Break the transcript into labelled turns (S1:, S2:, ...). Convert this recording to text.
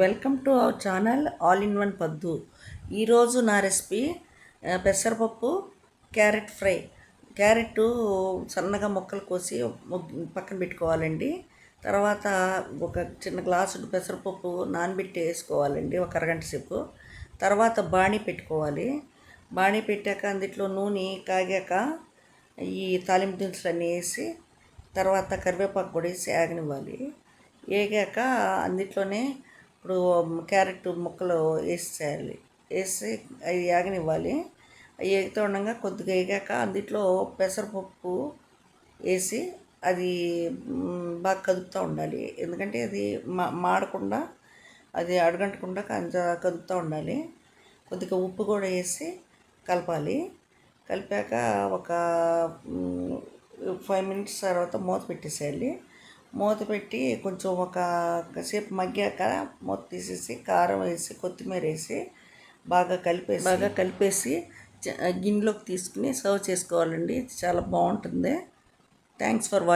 S1: Welcome to our channel all in one పద్దు. ఈరోజు నా రెసిపీ పెసరపప్పు క్యారెట్ ఫ్రై. క్యారెట్ సన్నగా ముక్కలు కోసి పక్కన పెట్టుకోవాలండి. తర్వాత ఒక చిన్న గ్లాసు పెసరపప్పు నానబెట్టి వేసుకోవాలండి ఒక అరగంట సేపు. తర్వాత బాణీ పెట్టుకోవాలి. బాణీ పెట్టాక అందులో నూనె కాగాక ఈ తాలింపు దినుసులు అన్నీ వేసి తర్వాత కరివేపాకు కూడా వేసి ఆగనివ్వాలి. వేగాక అందులోనే ఇప్పుడు క్యారెట్ ముక్కలు వేసేయాలి వేసి అవి ఆగనివ్వాలి. అవి వేగుతూ ఉండగా కొద్దిగా వేగాక అందులో పెసరపప్పు వేసి అది బాగా కదుపుతూ ఉండాలి. ఎందుకంటే అది మా మాడకుండా అది అడగంటకుండా కొంచెం కదుపుతూ ఉండాలి. కొద్దిగా ఉప్పు కూడా వేసి కలపాలి. కలిపాక ఒక ఫైవ్ మినిట్స్ తర్వాత మూత పెట్టేసేయాలి. మూత పెట్టి కొంచెం ఒక సేపు మగ్గాక మూత తీసేసి కారం వేసి కొత్తిమీర వేసి బాగా కలిపేసి బాగా కలిపేసి గిన్నెలోకి తీసుకుని సర్వ్ చేసుకోవాలండి. చాలా బాగుంటుంది. Thanks for watching